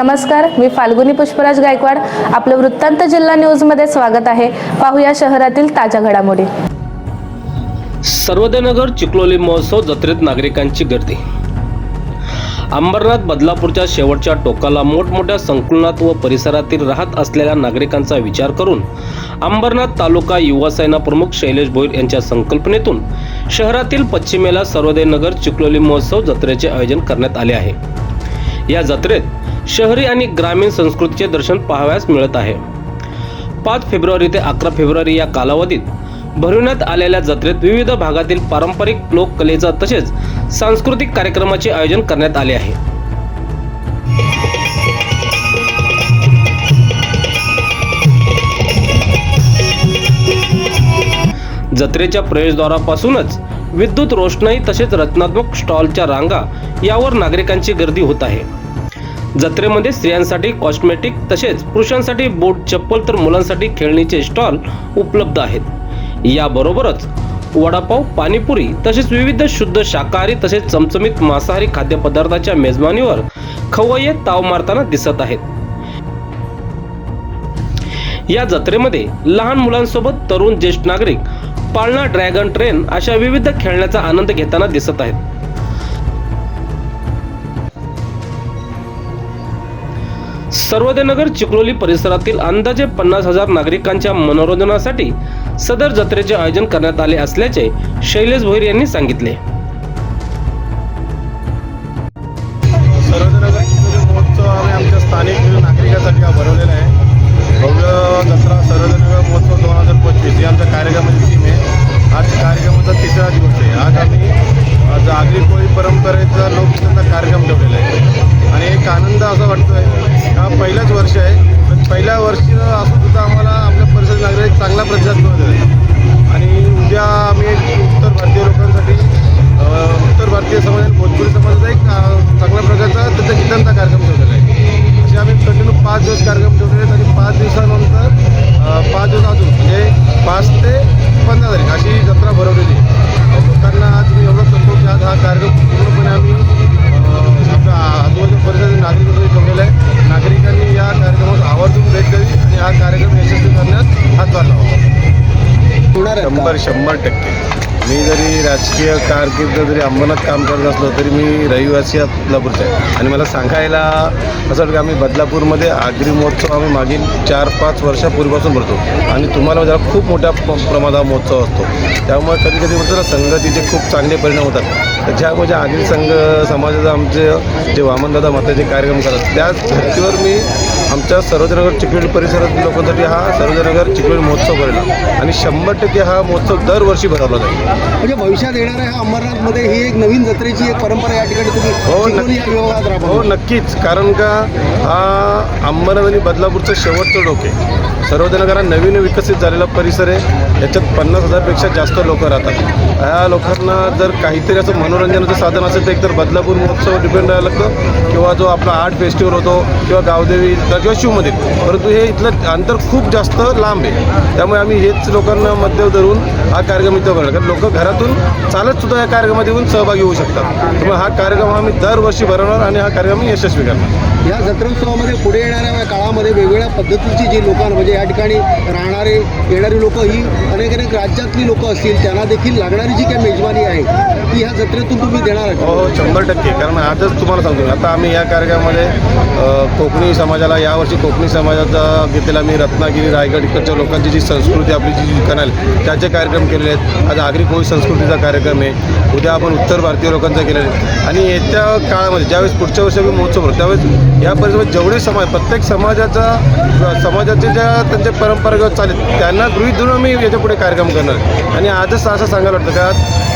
नमस्कार मी फाल्गुनी पुष्पराज गायकवाड. आपलं वृत्तांत जिल्हा न्यूजमध्ये स्वागत आहे. पाहूया शहरातील ताज्या घडामोडी. सर्वोदयनगर चिखलोली महोत्सव जत्रेत नागरिकांची गर्दी. अंबरनाथ बदलापूरच्या शेवटच्या टोकाला मोठमोठ्या संकुलनात व परिसरातील राहत असलेल्या नागरिकांचा विचार करून अंबरनाथ तालुका युवा सेना प्रमुख शैलेश भोईर यांच्या संकल्पनेतून शहरातील पश्चिमेला सर्वोदयनगर चिखलोली महोत्सव जत्रेचे आयोजन करण्यात आले आहे. या जत्रेत शहरी आणि ग्रामीण संस्कृतीचे दर्शन पाहावयास मिळत आहे. पाच फेब्रुवारी ते अकरा फेब्रुवारी या कालावधीत भरविण्यात आलेल्या जत्रेत विविध भागातील पारंपरिक लोककलेचा तसेच सांस्कृतिक कार्यक्रमाचे आयोजन करण्यात आले आहे. जत्रेच्या प्रवेशद्वारापासूनच विद्युत रोषणाई तसेच रचनात्मक स्टॉलच्या रांगा यावर नागरिकांची गर्दी होत आहे. जत्रेमध्ये स्त्रियांसाठी कॉस्मेटिक तसेच पुरुषांसाठी बोट चप्पल तर मुलांसाठी खेळणीचे स्टॉल उपलब्ध आहेत. याबरोबरच वडापाव पाणीपुरी तसेच विविध शुद्ध शाकाहारी तसेच चमचमीत मांसाहारी खाद्यपदार्थाच्या मेजवानीवर खवय्ये ताव मारताना दिसत आहेत. या जत्रेमध्ये लहान मुलांसोबत तरुण ज्येष्ठ नागरिक पाळणा ड्रॅगन ट्रेन अशा विविध खेळण्याचा आनंद घेताना दिसत आहेत. सर्वोदयनगर चिखलोली परिसरातील अंदाजे पन्नास हजार नागरिकांच्या मनोरंजनासाठी सदर जत्रेचे आयोजन करण्यात आले असल्याचे शैलेश भोईर यांनी सांगितले. सर्वोदयनगर चिखली महोत्सव आम्ही आमच्या स्थानिक नागरिकांसाठी हा भरवलेला आहे. परंपरेचा कार्यक्रम ठेवलेला आहे. आणि एक आनंद असा वाटतो आहे हा पहिलाच वर्ष आहे. पण पहिल्या वर्षी असं सुद्धा आम्हाला आपल्या परिसर नागरिक चांगला प्रतिसाद मिळत आहे आणि उद्या आम्ही उत्तर भारतीय लोकांसाठी उत्तर भारतीय समाजात भोजपुरी समाजाचा एक चांगल्या प्रकारचा त्याचा गीतांचा कार्यक्रम ठेवलेला आहे. शंभर शंभर टक्के. मी जरी राजकीय कारकीर्द जरी अंबनात काम करत असलो तरी मी रहिवासी बदलापूरचा आहे. आणि मला सांगायला असं वाटतं की आम्ही बदलापूरमध्ये आगरी महोत्सव आम्ही मागील चार पाच वर्षापूर्वीपासून भरतो. आणि तुम्हाला जरा खूप मोठ्या प्रमाणात महोत्सव असतो. त्यामुळे कधी कधी म्हणतो ना संगतीचे खूप चांगले परिणाम होतात. तर ज्या म्हणजे आगरी संघ समाजाचं आमचे जे वामनदादा माताचे कार्यक्रम करतात त्याच धर्तीवर मी आमच्या सर्वजनगर चिखली परिसरातील लोकांसाठी हा सर्वजनगर चिखली महोत्सव भरला आणि शंभर टक्के हा महोत्सव दरवर्षी भरवला जाईल. म्हणजे भविष्यात येणाऱ्या ह्या अंबरनाथमध्ये ही एक नवीन जत्रेची एक परंपरा या ठिकाणी तुम्ही हो या विभागात हो नक्कीच. कारण का हा अंबरनाथ आणि बदलापूरचं शेवटचं डोके सर्वजनगर हा नवीन विकसित झालेला परिसर आहे. याच्यात पन्नास हजारपेक्षा जास्त लोक राहतात. ह्या लोकांना जर काहीतरी असं मनोरंजनाचं साधन असेल तर एकतर बदलापूर महोत्सव डिपेंड राहायला लागतं किंवा जो आपला आर्ट फेस्टिवल होतो किंवा गावदेवी किंवा शिवमंदिर परंतु हे इथलं अंतर खूप जास्त लांब आहे. त्यामुळे आम्ही हेच लोकांना मध्य धरून हा कार्यक्रम इथं भरला कारण लोक घरातून चालत सुद्धा या कार्यक्रमात येऊन सहभागी होऊ शकतात. त्यामुळे हा कार्यक्रम आम्ही दरवर्षी भरवणार आणि हा कार्यक्रम यशस्वी करणार. या जत्रोत्सवामध्ये पुढे येणाऱ्या काळामध्ये वेगवेगळ्या पद्धतीची जी लोकांना म्हणजे या ठिकाणी राहणारे येणारी लोक ही अनेक अनेक राज्यातली लोक असतील त्यांना देखील लागणारी जी काही मेजवानी आहे ती ह्या जत्रेतून तुम्ही देणार हो आहात? हो शंभर टक्के. कारण आजच तुम्हाला सांगतो. आता आम्ही या कार्यक्रमामध्ये कोकणी समाजाला यावर्षी कोकणी समाजाचा घेतलेला मी रत्नागिरी रायगड इकडच्या लोकांची जी संस्कृती आपली जी जी कनाल त्याचे कार्यक्रम केलेले आहेत. आज आगरी कोळी संस्कृतीचा कार्यक्रम आहे. उद्या आपण उत्तर भारतीय लोकांचा केलेला आहे. आणि येत्या काळामध्ये ज्यावेळेस पुढच्या वर्षी आम्ही महोत्सव भरतो त्यावेळेस या परिसरात जेवढे समाज प्रत्येक समाजाचा समाजाच्या ज्या त्यांच्या परंपरागत चालेल त्यांना गृहित धरून आम्ही याच्यापुढे कार्यक्रम करणार. आणि आजच असं सांगायला वाटतं का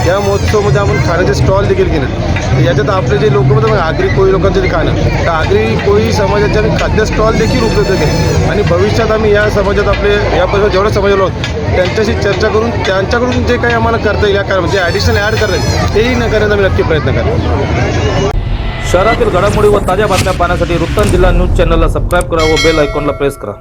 या महोत्सवामध्ये आपण खाण्याचे स्टॉल देखील केले याच्यात आपले जे लोक म्हणतात आगरी कोळी लोकांचे जे खाणं तर आगरी कोळी समाजाचे आम्ही खाद्य स्टॉल देखील उपलब्ध केले आणि भविष्यात आम्ही या समाजात आपले या परिसरात जेवढे समाज लोक त्यांच्याशी चर्चा करून त्यांच्याकडून जे काही आम्हाला करता येईल या कारण जे ॲडिशनल ॲड करता येईल तेही न करण्याचा आम्ही नक्की प्रयत्न करतो. शहरातील घडामोडी व ताज्या बातम्या पाहण्यासाठी वृत्तांत जिल्हा न्यूज चॅनलला सबस्क्राईब करा व बेल आयकॉनला प्रेस करा.